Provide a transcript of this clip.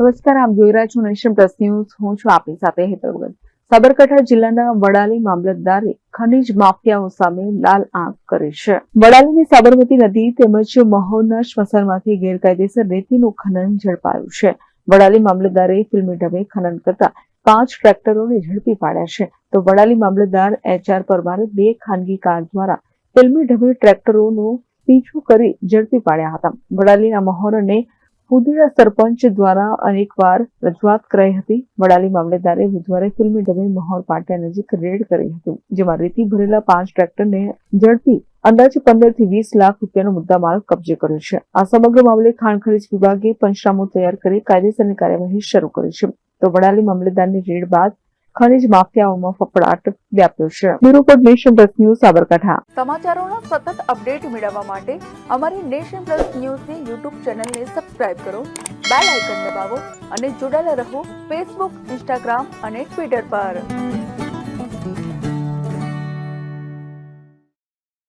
નમસ્કાર, આપ જોઈ રહ્યા છો નેશન પ્લસ ન્યૂઝ. હું છું આપની સાથે હેતલ ભગત. સાબરકાંઠા જિલ્લાના વડાલી મામલતદારે ખનીજ માફિયાઓ સામે લાલ આંખ કરી છે. વડાલીની સાબરમતી નદી તેમજ મહોરના સ્મશાનમાંથી ગેરકાયદેસર રેતીનું ખનન ઝડપાયું છે. વડાલી મામલતદારે ફિલ્મી ઢબે ખનન કરતા પાંચ ટ્રેક્ટરોને ઝડપી પાડ્યા છે. તો વડાલી મામલતદાર એચ આર પરમારે બે ખાનગી કાર દ્વારા ફિલ્મી ઢબે ટ્રેક્ટરોનો પીછો કરી ઝડપી પાડ્યા હતા. વડાલીના મહોર અને સરપંચ દ્વારા અનેકવાર રજૂઆત કરાઈ હતી. વડાલી મામલેદારે બુધવારે ફિલ્મી ડબે મહોર પાટિયા નજીક રેડ કરી હતી, જેમાં રેતી ભરેલા પાંચ ટ્રેક્ટરને ઝડપી અંદાજે પંદરથી વીસ લાખ રૂપિયાનો મુદ્દામાલ કબજે કર્યો છે. આ સમગ્ર મામલે ખાણ ખનીજ વિભાગે પંચનામું તૈયાર કરી કાયદેસરની કાર્યવાહી શરૂ કરી છે. તો વડાલી મામલેદારની રેડ બાદ ખનીજ માફિયાઓમાં ફફડાટ વ્યાપ્યો છે. બ્યુરો પર નેશન પ્લસ ન્યૂઝ, સાબરકાંઠા. સમાચારોના સતત અપડેટ મેળવવા માટે અમારી નેશન પ્લસ ન્યૂઝની યુટ્યુબ ચેનલને સબસ્ક્રાઇબ કરો, બેલ આઇકન દબાવો અને જોડાયેલા રહો ફેસબુક, ઇન્સ્ટાગ્રામ અને ટ્વિટર પર.